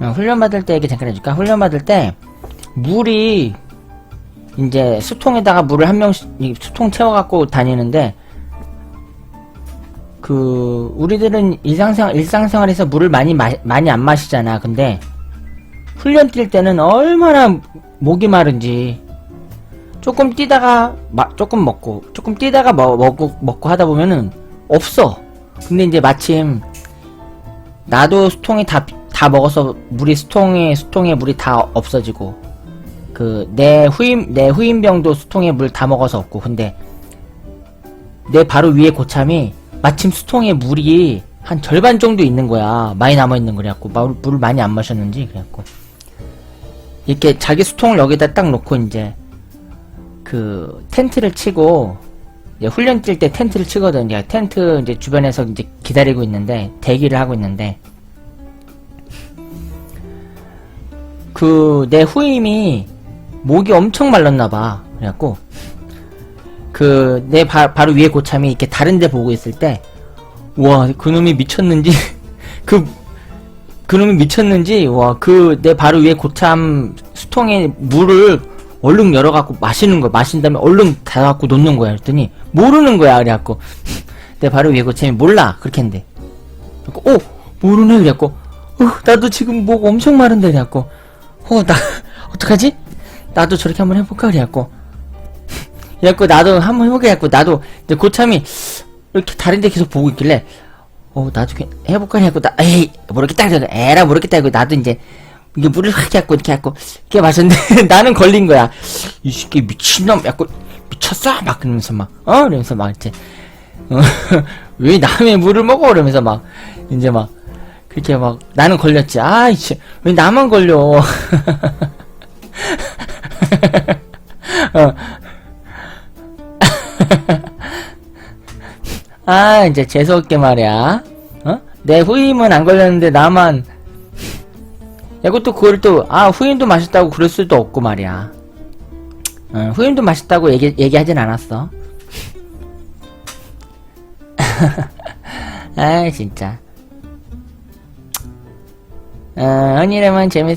어, 훈련 받을 때 얘기 잠깐 해줄까? 훈련 받을 때 물이 이제 수통에다가 물을 한 명씩 이 수통 채워갖고 다니는데 그 우리들은 일상생활 일상생활에서 물을 많이 마, 많이 안 마시잖아. 근데 훈련 뛸 때는 얼마나 목이 마른지 조금 뛰다가 마, 조금 먹고 조금 뛰다가 먹, 먹고 먹고 하다 보면은 없어. 근데 이제 마침 나도 수통이 다 다 먹어서 물이 수통에 수통에 물이 다 없어지고 그 내 후임 내 후임병도 수통에 물 다 먹어서 없고 근데 내 바로 위에 고참이 마침 수통에 물이 한 절반 정도 있는 거야. 많이 남아 있는 거래갖고 마- 물을 많이 안 마셨는지 그래갖고. 이렇게 자기 수통을 여기다 딱 놓고 이제 그 텐트를 치고 훈련 뛸 때 텐트를 치거든. 이제 텐트 이제 주변에서 이제 기다리고 있는데 대기를 하고 있는데 그 내 후임이 목이 엄청 말랐나 봐. 그래갖고 그 내 바로 위에 고참이 이렇게 다른데 보고 있을 때 와 그놈이 미쳤는지 그 그놈이 미쳤는지 와 그 내 바로 위에 고참 수통에 물을 얼른 열어갖고 마시는 거야. 마신 다음에 얼른 닫아갖고 놓는 거야. 그랬더니 모르는 거야. 그래갖고 내 바로 위에 고참이 몰라. 그렇게 했는데. 그래갖고 어 모르네. 그래갖고 어 나도 지금 목 엄청 마른데. 그래갖고 어 나 어떡하지? 나도 저렇게 한번 해볼까? 그래갖고. 그래갖고 나도 한번 해보게 해갖고 나도 이제 고참이 이렇게 다른데 계속 보고 있길래 어 나도 해볼까? 해갖고 나 에이 모르겠다 그래 에라 모르겠다 하고 나도 이제 이게 물을 확 해갖고 이렇게 해갖고 이렇게 마셨는데 나는 걸린 거야. 이 새끼 미친놈 해갖고 미쳤어? 막 그러면서 막 어? 이러면서 막 이제 어, 왜 남의 물을 먹어? 이러면서 막 이제 막 그렇게 막 나는 걸렸지 아 이씨 왜 나만 걸려 어. 아, 이제 재수없게 말이야. 어? 내 후임은 안 걸렸는데 나만. 야, 그것도 그걸 또, 아, 후임도 맛있다고 그럴 수도 없고 말이야. 어, 후임도 맛있다고 얘기, 얘기하진 않았어. 아, 진짜. 어, 언니라면 재밌,